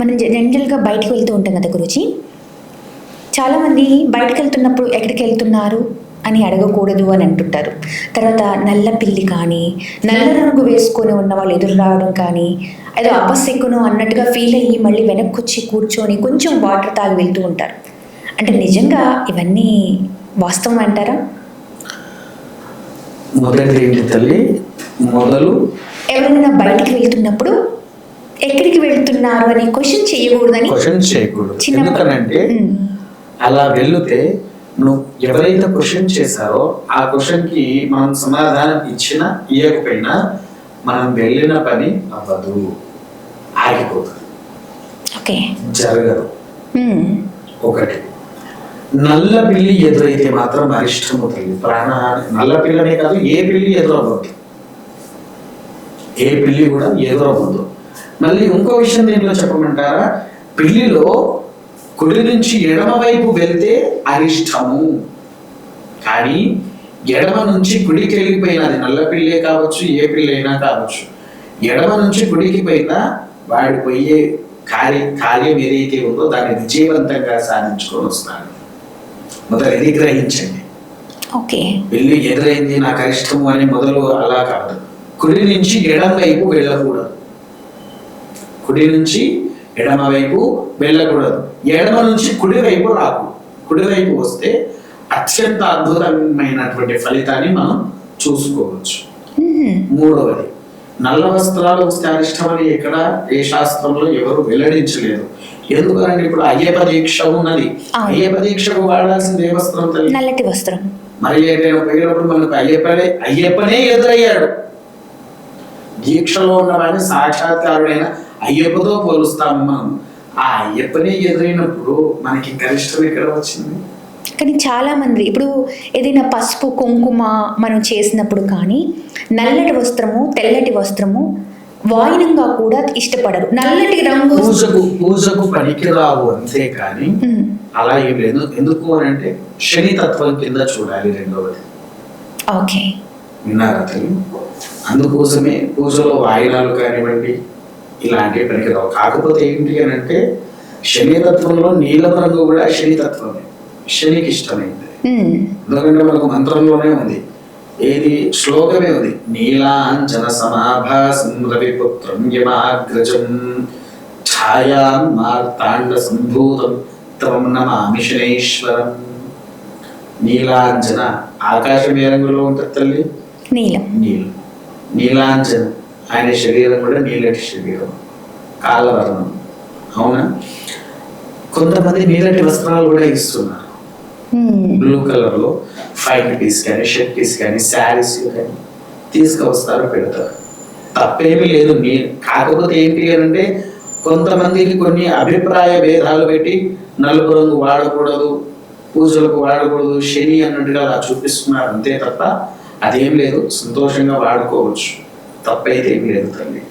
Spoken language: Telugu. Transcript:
మనం జనరల్గా బయటకు వెళ్తూ ఉంటాం కదా గురుజీ. చాలామంది బయటకు వెళ్తున్నప్పుడు ఎక్కడికి వెళ్తున్నారు అని అడగకూడదు అని అంటుంటారు. తర్వాత నల్ల పిల్లి కానీ నల్ల రంగు వేసుకొని ఉన్న వాళ్ళు ఎదురు రావడం కానీ ఏదో అపశకునం అన్నట్టుగా ఫీల్ అయ్యి మళ్ళీ వెనక్కి వచ్చి కూర్చొని కొంచెం వాటర్ తాగి వెళ్తూ ఉంటారు. అంటే నిజంగా ఇవన్నీ వాస్తవం అంటారా? మొదటి తల్లి? మొదలు ఎవరైనా బయటికి వెళ్తున్నప్పుడు ఎక్కడికి వెళ్తున్నారు అని క్వశ్చన్ చేయకూడదని క్వశ్చన్ చేయకూడదు. ఎందుకనంటే. అలా వెళితే నువ్వు ఎవరైతే క్వశ్చన్ చేశారో ఆ క్వశ్చన్కి మనం సమాధానం ఇచ్చినా ఇవ్వకపోయినా మనం వెళ్ళిన పని అవ్వదు. ఆగిపోతుంది. ఓకే. జరగదు. ఒకటి. నల్ల పిల్లి ఎదురైతే మాత్రం అరిష్టం అవుతుంది. ప్రాణహాని నల్ల పిల్లనే కాదు ఏ పిల్లి ఎదురవ్వద్దు ఏ పిల్లి కూడా ఎదురవ్వద్దు మళ్ళీ ఇంకో విషయం దీంట్లో చెప్పమంటారా? పిల్లిలో కుడి నుంచి ఎడమ వైపు వెళ్తే అరిష్టము. కానీ ఎడమ నుంచి కుడికి వెళ్ళిపోయిన అది నల్ల పిల్లే కావచ్చు ఏ పిల్లి అయినా కావచ్చు. ఎడమ నుంచి కుడికి పోయినా వాడి పోయే కార్య కార్యం ఏదైతే ఉందో దాన్ని విజయవంతంగా సాధించుకొని వస్తాడు. మొదలు ఇది గ్రహించండి ఓకే. వెళ్ళి ఎదురైంది నాకు ఇష్టము అని మొదలు అలా కాదు. కుడి నుంచి ఎడమ వైపు వెళ్ళకూడదు. కుడి నుంచి ఎడమ వైపు వెళ్ళకూడదు. ఎడమ నుంచి కుడి వైపు రాకూడదు కుడి వైపు వస్తే అత్యంత అద్భుతమైనటువంటి ఫలితాన్ని మనం చూసుకోవచ్చు. మూడవది నల్ల వస్త్రాలు వస్తే అరిష్టమని ఎక్కడ ఏ శాస్త్రంలో ఎవరు వెల్లడించలేదు. ఎందుకంటే ఇప్పుడు అయ్యప్ప దీక్ష ఉన్నది. అయ్యప్ప దీక్షకు వాడాల్సింది ఏ వస్త్రం తల్లి? నల్లటి వస్త్రం. మరి పోయినప్పుడు మనకు అయ్యప్పనే అయ్యప్పనే ఎదురయ్యాడు. దీక్షలో ఉన్నవాడిని సాక్షాత్కారుడైన అయ్యప్పతో పోలుస్తాము మనం ఆ అయ్యప్పనే ఎదురైనప్పుడు మనకి గరిష్టం ఎక్కడ వచ్చింది? కానీ చాలా మంది ఇప్పుడు ఏదైనా పసుపు కుంకుమ మనం చేసినప్పుడు కానీ నల్లటి వస్త్రము తెల్లటి వస్త్రము వాయినంగా కూడా ఇష్టపడరు. నల్లటి రంగు పూజకు పూజకు పనికిరావు అంతే కానీ. అలా ఏం లేదు. ఎందుకు అని అంటే శని తత్వం కింద చూడాలి రెండవది. ఓకే. విన్నారా అందుకోసమే పూజలో వాయినాలు కానివ్వండి ఇలాంటివి పనికిరావు. కాకపోతే ఏంటి అని అంటే శని తత్వంలో నీలం రంగు కూడా శని తత్వమే. శనికి ఇష్టమైంది. ఎందుకంటే మనకు మంత్రంలోనే ఉంది. ఏది? శ్లోకమే ఉంది. నీలాంజన సమాభాసం రవిపుత్రం యమాగ్రజం ఛాయాం మార్తాండ సంభూతం త్వం నమామి శనైశ్వరం. నీలాంజన ఆకాశం ఏ రంగులో ఉంటుంది తల్లి? నీలం. నీలం. నీలాంజన. ఆయన శరీరం కూడా నీలటి శరీరం కాలవర్ణం అవునా? కొంతమంది నీలటి వస్త్రాలు కూడా ఇస్తున్నారు. బ్లూ కలర్లో ఫైవ్ పీస్ కానీ షర్ట్ పీస్ కానీ శారీస్ కానీ తీసుకొస్తారు పెడతారు. తప్పేమీ లేదు. మీ కాకపోతే ఏంటి అంటే కొంతమందికి కొన్ని అభిప్రాయ భేదాలు పెట్టి నలుపు రంగు వాడకూడదు పూజలకు వాడకూడదు శని అన్నట్టుగా అలా చూపిస్తున్నారు. అంతే తప్ప అదేం లేదు. సంతోషంగా వాడుకోవచ్చు. తప్పైతే ఏం లేదు తల్లి.